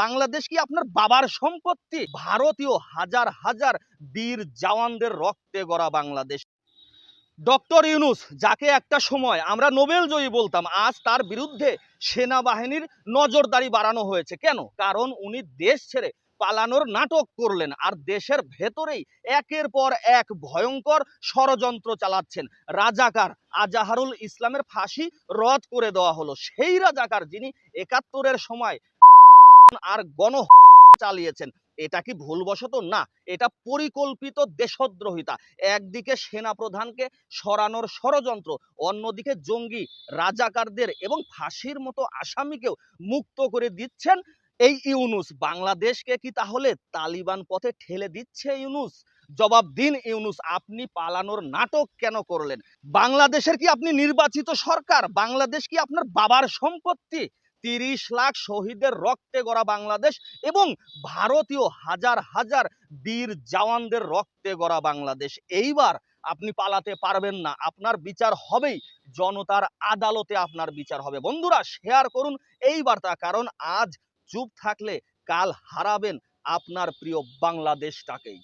বাংলাদেশ কি আপনার বাবার সম্পত্তি? ভারতীয় হাজার হাজার বীর জওয়ানদের রক্তে গড়া বাংলাদেশ। ডক্টর ইউনুস, যাকে একটা সময় আমরা নোবেল জয়ী বলতাম, আজ তার বিরুদ্ধে সেনাবাহিনীর নজরদারি বাড়ানো হয়েছে। কেন? কারণ উনি দেশ ছেড়ে পালানোর নাটক করলেন আর দেশের ভেতরেই একের পর এক ভয়ঙ্কর ষড়যন্ত্র চালাচ্ছেন। রাজাকার আজাহারুল ইসলামের ফাঁসি রদ করে দেওয়া হলো। সেই রাজাকার যিনি একাত্তরের সময় আর গণ চালিয়েছেন। এটা কি ভুলবশত? না, এটা পরিকল্পিত দেশদ্রোহিতা। একদিকে সেনা প্রধানকে সরানোর ষড়যন্ত্র, অন্যদিকে জঙ্গি রাজাকারদের এবং ফাঁসির মতো আসামিকেও মুক্ত করে দিচ্ছেন এই ইউনুস। বাংলাদেশকে কি তাহলে তালিবান পথে ঠেলে দিচ্ছে ইউনুস? জবাব দিন ইউনুস, আপনি পালানোর নাটক কেন করলেন? বাংলাদেশের কি আপনি নির্বাচিত সরকার? বাংলাদেশ কি আপনার বাবার সম্পত্তি? তিরিশ লাখ শহীদের রক্তে গড়া বাংলাদেশ এবং ভারতীয় হাজার হাজার বীর জওয়ানদের রক্তে গড়া বাংলাদেশ। এইবার আপনি পালাতে পারবেন না, আপনার বিচার হবেই, জনতার আদালতে আপনার বিচার হবে। বন্ধুরা শেয়ার করুন এই বার্তা, কারণ আজ চুপ থাকলে কাল হারাবেন আপনার প্রিয় বাংলাদেশটাকেই।